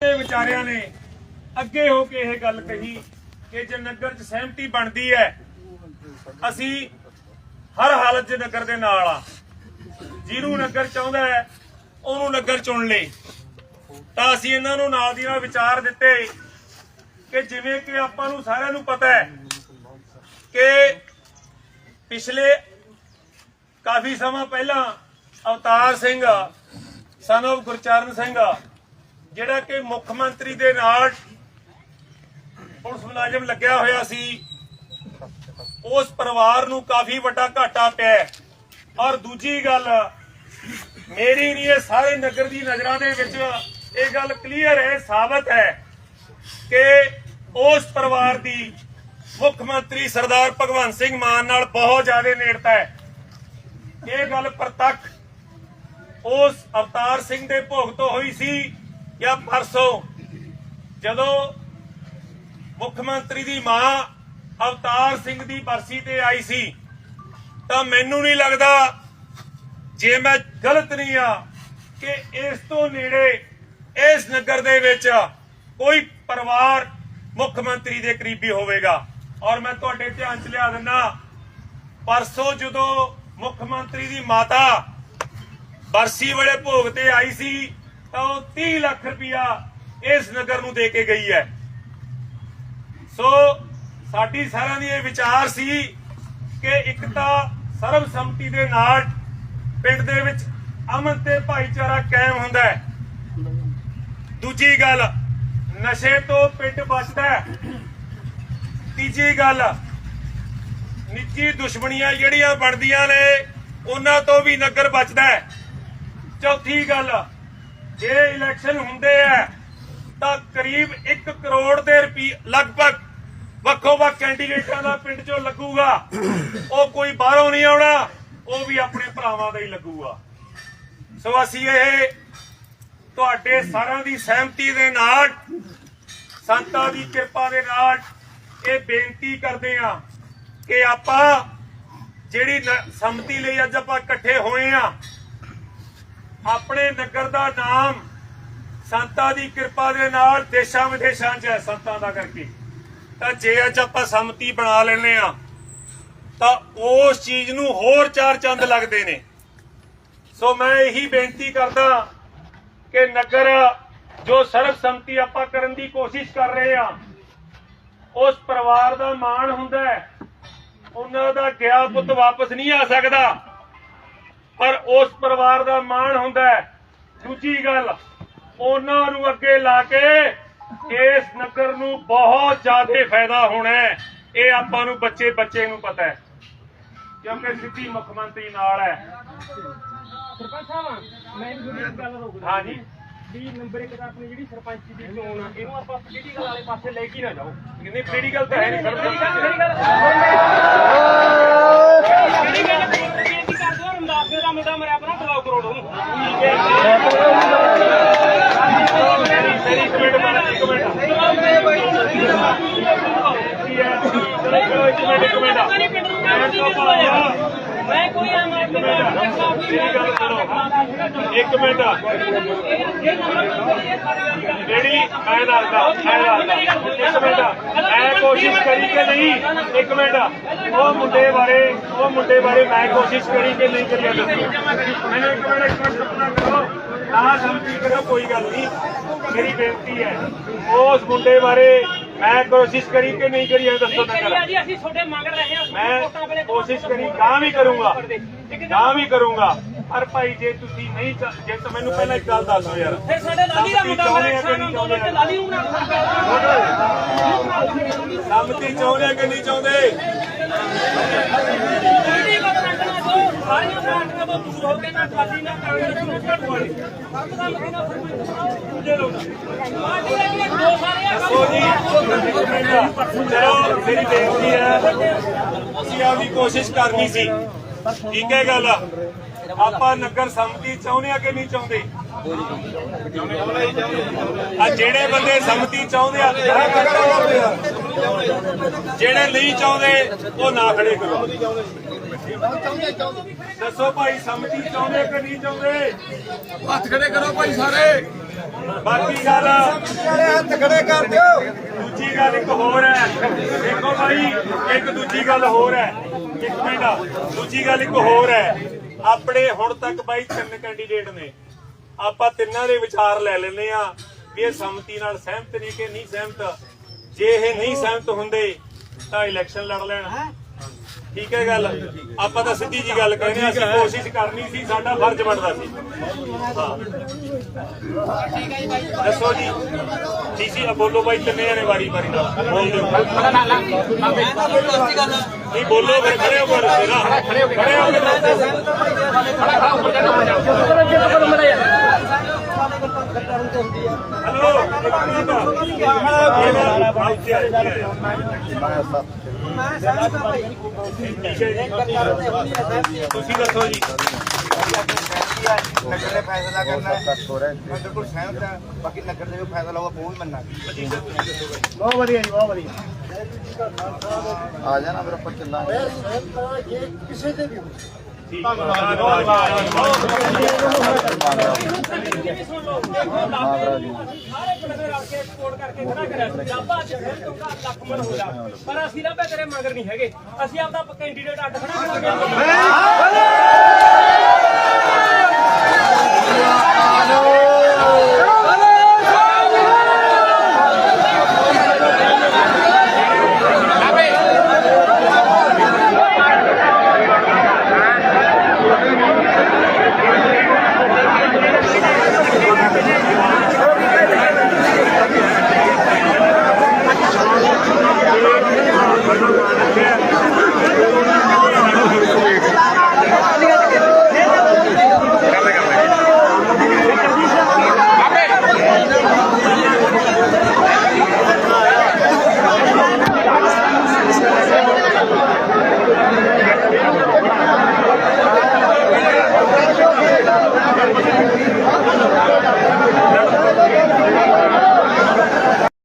ਦੇ ਵਿਚਾਰਿਆਂ ਨੇ ਅੱਗੇ ਹੋ ਕੇ ਇਹ ਗੱਲ ਕਹੀ ਕਿ ਜੇ ਨਗਰ 'ਚ ਸਹਿਮਤੀ ਬਣਦੀ ਹੈ, ਅਸੀਂ ਹਰ ਹਾਲਤ 'ਚ ਨਗਰ ਦੇ ਨਾਲ ਆ। ਜਿਹਨੂੰ ਨਗਰ ਚਾਹੁੰਦਾ ਹੈ, ਉਹਨੂੰ ਨਗਰ ਚੁਣ ਲੇ। ਤਾਂ ਅਸੀਂ ਇਹਨਾਂ ਨੂੰ ਨਾਲ ਦੀ ਨਾਲ ਵਿਚਾਰ ਦਿੱਤੇ ਕਿ ਜਿਵੇਂ ਕਿ ਆਪਾਂ ਨੂੰ ਸਾਰਿਆਂ ਨੂੰ ਪਤਾ ਹੈ ਕਿ ਪਿਛਲੇ ਕਾਫੀ ਸਮਾਂ ਪਹਿਲਾਂ ਅਵਤਾਰ ਸਿੰਘ ਸਨ of ਗੁਰਚਰਨ ਸਿੰਘ ਜਿਹੜਾ ਕਿ ਮੁੱਖ ਮੰਤਰੀ ਦੇ ਨਾਲ ਪੁਲਿਸ ਮੁਲਾਜ਼ਮ ਲੱਗਿਆ ਹੋਇਆ ਸੀ, ਉਸ ਪਰਿਵਾਰ ਨੂੰ ਕਾਫੀ ਵੱਡਾ ਘਾਟਾ ਪਿਆ ਹੈ। ਔਰ ਦੂਜੀ ਗੱਲ, ਮੇਰੀ ਨਹੀਂ, ਇਹ ਸਾਰੇ ਨਗਰ ਦੀ ਨਜ਼ਰਾਂ ਦੇ ਵਿੱਚ ਇਹ ਗੱਲ ਕਲੀਅਰ ਹੈ, ਸਾਬਤ ਹੈ ਕਿ ਉਸ ਪਰਿਵਾਰ ਦੀ ਮੁੱਖ ਮੰਤਰੀ ਸਰਦਾਰ ਭਗਵੰਤ ਸਿੰਘ ਮਾਨ ਨਾਲ ਬਹੁਤ ਜ਼ਿਆਦਾ ਨੇੜਤਾ ਹੈ ਇਹ ਗੱਲ ਪ੍ਰਤੱਖ ਉਸ ਅਵਤਾਰ ਸਿੰਘ ਦੇ ਭੋਗ ਤੋਂ ਹੋਈ ਸੀ ਜਾਂ ਪਰਸੋਂ ਜਦੋਂ ਮੁੱਖ ਮੰਤਰੀ ਦੀ ਮਾਂ ਅਵਤਾਰ ਸਿੰਘ ਦੀ ਬਰਸੀ ਤੇ ਆਈ ਸੀ, ਤਾਂ ਮੈਨੂੰ ਨਹੀਂ ਲੱਗਦਾ ਜੇ ਮੈਂ ਗਲਤ ਨਹੀਂ ਆ ਕਿ ਇਸ ਤੋਂ ਨੇੜੇ ਇਸ ਨਗਰ ਦੇ ਵਿੱਚ ਕੋਈ ਪਰਿਵਾਰ ਮੁੱਖ ਮੰਤਰੀ ਦੇ ਕਰੀਬੀ ਹੋਵੇਗਾ। ਔਰ ਮੈਂ ਤੁਹਾਡੇ ਧਿਆਨ ਚ ਲਿਆ ਦਿੰਦਾ, ਪਰਸੋਂ ਜਦੋਂ ਮੁੱਖ ਮੰਤਰੀ ਦੀ ਮਾਤਾ ਬਰਸੀ ਵਾਲੇ ਭੋਗ ਤੇ ਆਈ ਸੀ ਤਾਂ ਉਹ 30 ਲੱਖ ਰੁਪਇਆ ਇਸ ਨਗਰ ਨੂੰ ਦੇ ਕੇ ਗਈ ਹੈ। ਸੋ ਸਾਡੀ ਸਾਰਿਆਂ ਦੀ ਇਹ ਵਿਚਾਰ ਸੀ ਕਿ ਇੱਕ ਤਾਂ ਸਰਬਸੰਮਤੀ ਦੇ ਨਾਲ ਪਿੰਡ ਦੇ ਵਿੱਚ ਅਮਨ ਤੇ ਭਾਈਚਾਰਾ ਕਾਇਮ ਹੁੰਦਾ ਹੈ। ਦੂਜੀ ਗੱਲ, ਨਸ਼ੇ ਤੋਂ ਪਿੰਡ ਬਚਦਾ ਹੈ। ਤੀਜੀ ਗੱਲ, ਨਿੱਜੀ ਦੁਸ਼ਮਣੀਆਂ ਜਿਹੜੀਆਂ ਬਣਦੀਆਂ ਨੇ, ਉਹਨਾਂ ਤੋਂ ਵੀ ਨਗਰ ਬਚਦਾ ਹੈ। ਚੌਥੀ ਗੱਲ ਜੇ ਇਲੈਕਸ਼ਨ ਹੁੰਦੇ ਆ, ਤਾਂ ਕਰੀਬ 1 ਕਰੋੜ ਦੇ ਰੁਪਏ ਲਗਭਗ ਵੱਖੋ ਵੱਖ ਕੈਂਡੀਡੇਟਾਂ ਦਾ ਪਿੰਡ ਚੋਂ ਲੱਗੂਗਾ। ਉਹ ਕੋਈ ਬਾਹਰੋਂ ਨਹੀਂ ਆਉਣਾ, ਉਹ ਵੀ ਆਪਣੇ ਭਰਾਵਾਂ ਦਾ ਹੀ ਲੱਗੂਗਾ। ਸੋ ਅਸੀਂ ਇਹ ਤੁਹਾਡੇ ਸਾਰਿਆਂ ਦੀ ਸਹਿਮਤੀ ਦੇ ਨਾਲ, ਸੰਤਾਂ ਦੀ ਕਿਰਪਾ ਦੇ ਨਾਲ ਇਹ ਬੇਨਤੀ ਕਰਦੇ ਆ ਕਿ ਆਪਾਂ ਜਿਹੜੀ ਸੰਮਤੀ ਲਈ ਅੱਜ ਆਪਾਂ ਇਕੱਠੇ ਹੋਏ ਆ ਆਪਣੇ ਨਗਰ ਦਾ ਨਾਮ ਸੰਤਾਂ ਦੀ ਕਿਰਪਾ ਦੇ ਨਾਲ ਦੇਸ਼ਾਂ ਵਿਦੇਸ਼ਾਂ 'ਚ ਹੈ ਸੰਤਾਂ ਦਾ ਕਰਕੇ। ਤਾਂ ਜੇ ਅੱਜ ਆਪਾਂ ਸੰਮਤੀ ਬਣਾ ਲੈਨੇ ਆ ਤਾਂ ਉਸ ਚੀਜ਼ ਨੂੰ ਹੋਰ ਚਾਰ ਚੰਦ ਲੱਗਦੇ ਨੇ। ਸੋ ਮੈਂ ਇਹੀ ਬੇਨਤੀ ਕਰਦਾ ਕਿ ਨਗਰ ਜੋ ਸਰਬ ਸੰਮਤੀ ਆਪਾਂ ਕਰਨ ਦੀ ਕੋਸ਼ਿਸ਼ ਕਰ ਰਹੇ ਆ ਉਸ ਪਰਿਵਾਰ ਦਾ ਮਾਣ ਹੁੰਦਾ ਹੈ। ਉਹਨਾਂ ਦਾ ਗਿਆ ਪੁੱਤ ਵਾਪਸ ਨਹੀਂ ਆ ਸਕਦਾ। ਪਰ ਉਸ ਪਰਿਵਾਰ ਦਾ ਮਾਣ ਹੁੰਦਾ ਹੈ ਦੂਜੀ ਗੱਲ ਉਹਨਾਂ ਨੂੰ ਅੱਗੇ ਲਾ ਕੇ ਇਸ ਨਗਰ ਨੂੰ ਬਹੁਤ ਜ਼ਿਆਦਾ ਫਾਇਦਾ ਹੋਣਾ ਹੈ ਇਹ ਆਪਾਂ ਨੂੰ ਬੱਚੇ ਬੱਚੇ ਨੂੰ ਪਤਾ ਹੈ ਕਿਉਂਕਿ ਸਿੱਧੀ ਮੁੱਖ ਮੰਤਰੀ ਨਾਲ ਹੈ ਸਰਪੰਚ ਸਾਹਿਬ ਮੈਂ ਵੀ ਇੱਕ ਗੱਲ ਰੋਕਦਾ ਹਾਂਜੀ ਵੀ ਨੰਬਰ ਇੱਕ ਤਾਂ ਆਪਣੀ ਜਿਹੜੀ ਸਰਪੰਚੀ ਦੀ ਚੋਣ ਆ ਇਹਨੂੰ ਆਪਾਂ ਪੋਲੀਟੀਕਲ ਵਾਲੇ ਪਾਸੇ ਲੈ ਕੇ ਨਾ ਜਾਓ ਕਿੰਨੀ ਪੋਲੀਟੀਕਲ ਤਾਂ ਹੈ ਨਹੀਂ ਗੱਲ ਸਰ ਮੇਰੀ ਗੱਲ ਜਿਹੜੀ ਗੱਲ ਬੇਨਤੀ ਕਰਦੇ ਹੋ ਰਮਦਾਸ ਦਾ ਮੁੰਡਾ ਮਰਿਆ ਪਰਾਂ ਬਲਾਉ ਕਰੋੜ ਉਹਨੂੰ ਇੱਕ ਮਿੰਟ ਬਾਅਦ ਇੱਕ ਮਿੰਟ। ਇੱਕ ਮਿੰਟ ਇੱਕ ਮਿੰਟ ਇੱਕ ਮਿੰਟ। ਜਿਹੜੀ ਮੈਂ ਦੱਸਦਾ ਮੈਂ ਦੱਸਦਾ। ਇੱਕ ਮਿੰਟ। ਮੈਂ ਕੋਸ਼ਿਸ਼ ਕਰੀ ਕਿ ਨਹੀਂ? ਇੱਕ ਮਿੰਟ। ਉਹ ਮੁੰਡੇ ਬਾਰੇ ਉਹ ਮੁੰਡੇ ਬਾਰੇ ਮੈਂ ਕੋਸ਼ਿਸ਼ ਕਰੀ ਕਿ ਨਹੀਂ ਕਰੀ ਮੈਨੂੰ ਇੱਕ ਮਿੰਟ ਇੱਕ ਮਿੰਟ ਸੁਪਨਾ ਕਰੋ। ਨਾ ਸਮਝੀ ਕਰੋ ਕੋਈ ਗੱਲ ਨਹੀਂ। ਮੇਰੀ ਬੇਨਤੀ ਹੈ ਉਸ ਮੁੰਡੇ ਬਾਰੇ ਮੈਂ ਕੋਸ਼ਿਸ਼ ਕਰੀ ਕਿ ਨਹੀਂ ਕਰੀ ਦੱਸੋ ਕਰੀਆ ਕਰਾਂ। ਮੈਂ ਕੋਸ਼ਿਸ਼ ਕਰੀ ਗਾਂ ਵੀ ਕਰੂੰਗਾ। ਗਾਂ ਵੀ ਕਰੂੰਗਾ। ਪਰ ਭਾਈ ਜੇ ਤੁਸੀਂ ਨਹੀਂ ਚ- ਜੇ ਤਾਂ ਮੈਨੂੰ ਪਹਿਲਾਂ ਇੱਕ ਗੱਲ ਦੱਸੋ ਯਾਰ। ਫਿਰ ਸਾਡੇ ਲਾਲੀ ਦਾ ਮੁੰਡਾ ਮਰਿਆ ਕਿਸਾਨ ਅੰਦੋਲਨ ਤੇ ਲਾਲੀ ਨੂੰ ਨਾ ਸੰਮਤੀ ਚਾਹੁੰਦੇ ਕਿ ਨਹੀਂ ਚਾਹੁੰਦੇ? ਕਿਹੜੀ ਗੱਲ ਰੱਖਣਾ ਜੋ ਸਾਰੀਆਂ ਪਾਰਟੀਆਂ ਤੋਂ ਦੂਰ ਹੋ ਕੇ ਨਾ ਕਾਲੀ ਨਾ ਕਾਂਗਰਸ ਨੂੰ ਛੱਡ ਵਾਲੇ ਸਭ ਦਾ ਮਹੀਨਾ ਸਰਪੰਚ ਬਣਾਓ ਦੂਜੇ ਲੋਕ। ਪਾਰਟੀ ਦੇ ਵੀ ਦੋ ਸਾਰੇ ਆ ਸੋ ਜੀ। ਚਲੋ ਮੇਰੀ ਬੇਨਤੀ ਹੈ। ਅਸੀਂ ਆਪਦੀ ਕੋਸ਼ਿਸ਼ ਕਰਨੀ ਸੀ। ਠੀਕ ਹੈ ਗੱਲ। ਆਪਾਂ ਨਗਰ ਸੰਮਤੀ ਚਾਹੁੰਦੇ ਆ ਕਿ ਨਹੀਂ ਚਾਹੁੰਦੇ? ਆ ਜਿਹੜੇ ਬੰਦੇ ਸੰਮਤੀ ਚਾਹੁੰਦੇ ਆ ਜਿਹੜੇ ਨਹੀਂ ਚਾਹੁੰਦੇ ਉਹ ਨਾ ਖੜੇ ਕਰੋ। ਦੱਸੋ ਭਾਈ ਸੰਮਤੀ ਚਾਹੁੰਦੇ ਕਿ ਨਹੀਂ ਚਾਹੁੰਦੇ? ਹੱਥ ਖੜੇ ਕਰੋ ਭਾਈ ਸਾਰੇ। ਬਾਕੀ ਗੱਲ ਹੱਥ ਖੜੇ ਕਰ ਦਿਓ। ਦੂਜੀ ਗੱਲ ਇੱਕ ਹੋਰ ਹੈ। ਦੇਖੋ ਭਾਈ ਇੱਕ ਦੂਜੀ ਗੱਲ ਹੋਰ ਹੈ। ਇੱਕ ਮਿੰਟ ਦੂਜੀ ਗੱਲ ਇੱਕ ਹੋਰ ਹੈ। ਆਪਣੇ ਹੁਣ ਤੱਕ ਬਾਈ ਤਿੰਨ ਕੈਂਡੀਡੇਟ ਨੇ। ਆਪਾਂ ਤਿੰਨਾਂ ਦੇ ਵਿਚਾਰ ਲੈ ਲੈਨੇ ਆ ਵੀ ਇਹ ਸੰਮਤੀ ਨਾਲ ਸਹਿਮਤ ਨੇ ਕਿ ਨਹੀਂ ਸਹਿਮਤ। ਜੇ ਇਹ ਨਹੀਂ ਸਹਿਮਤ ਹੁੰਦੇ ਤਾਂ ਇਲੈਕਸ਼ਨ ਲੜ ਲੈਣ। ਠੀਕ ਹੈ ਗੱਲ? ਆਪਾਂ ਤਾਂ ਸਿੱਧੀ ਜੀ ਗੱਲ ਕਹਿੰਦੇ ਹਾਂ, ਅਸੀਂ ਕੋਸ਼ਿਸ਼ ਕਰਨੀ ਸੀ ਸਾਡਾ ਫਰਜ਼ ਬਣਦਾ ਸੀ। ਹਾਂ। ਦੱਸੋ ਜੀ। ਡੀਸੀ ਬੋਲੋ ਬਾਈ ਤਿੰਨੇ ਜਣੇ ਵਾਰੀ ਵਾਰੀ ਨਾਲ। ਬੋਲ ਦਿਓ। ਨਹੀਂ ਬੋਲੋ ਫਿਰ ਖੜੇ ਹੋ ਖੜੇ ਹੋ ਖੜੇ ਹੋ ਕੇ ਤੁਸੀਂ ਦੱਸੋ ਜੀ ਨਗਰ ਨੇ ਫੈਸਲਾ ਕਰਨਾ ਹੈ ਮੈਂ ਬਿਲਕੁਲ ਸਹਿਮਤ ਹਾਂ ਬਾਕੀ ਨਗਰ ਦੇ ਵੀ ਫੈਸਲਾ ਹੋਊਗਾ ਉਹ ਵੀ ਮੰਨਾਂਗੇ ਬਹੁਤ ਵਧੀਆ ਜੀ ਬਹੁਤ ਵਧੀਆ ਆ ਜਾਣਾ ਫਿਰ ਆਪਾਂ ਚੱਲਾਂਗੇ। ਕਿਸੇ ਦੇ ਵੀ ਠੀਕ ਧੰਨਵਾਦ ਇਹ ਸੁਣ ਲਓ ਦੇਖੋ ਲਾਗੇ ਸਾਰੇ ਪਿੰਡ ਦੇ ਰਲ ਕੇ ਸਪੋਰਟ ਕਰਕੇ ਖੜਾ ਕਰਿਆ ਸੀ ਆਪਾਂ ਅੱਜ ਫਿਰ ਤੋਂ ਘਰ ਲੱਖ ਮਨ ਹੋ ਜਾ। ਪਰ ਅਸੀਂ ਨਾ ਤੇਰੇ ਮਗਰ ਨਹੀਂ ਹੈਗੇ। ਅਸੀਂ ਆਪਦਾ ਕੈਂਡੀਡੇਟ ਅੱਡ ਖੜਾ ਕਰਾਂਗੇ Bueno, bueno.